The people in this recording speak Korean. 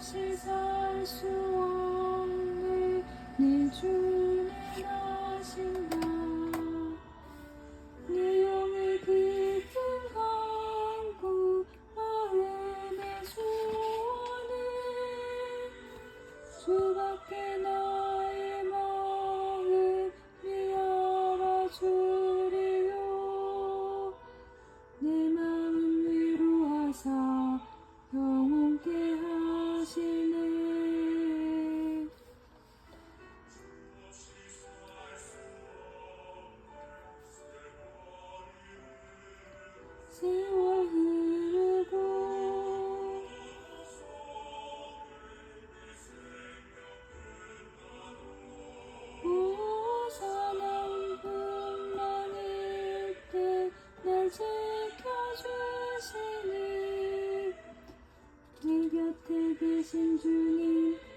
없이 살 수 없는 내 주는 하신다. 내 영을 깊은 강구 마음의 소원은 주밖에 나의 마음 네 알아줘. 세월 흐르고. 무서운 분만일 때날 지켜주시니 내 곁에 계신 주님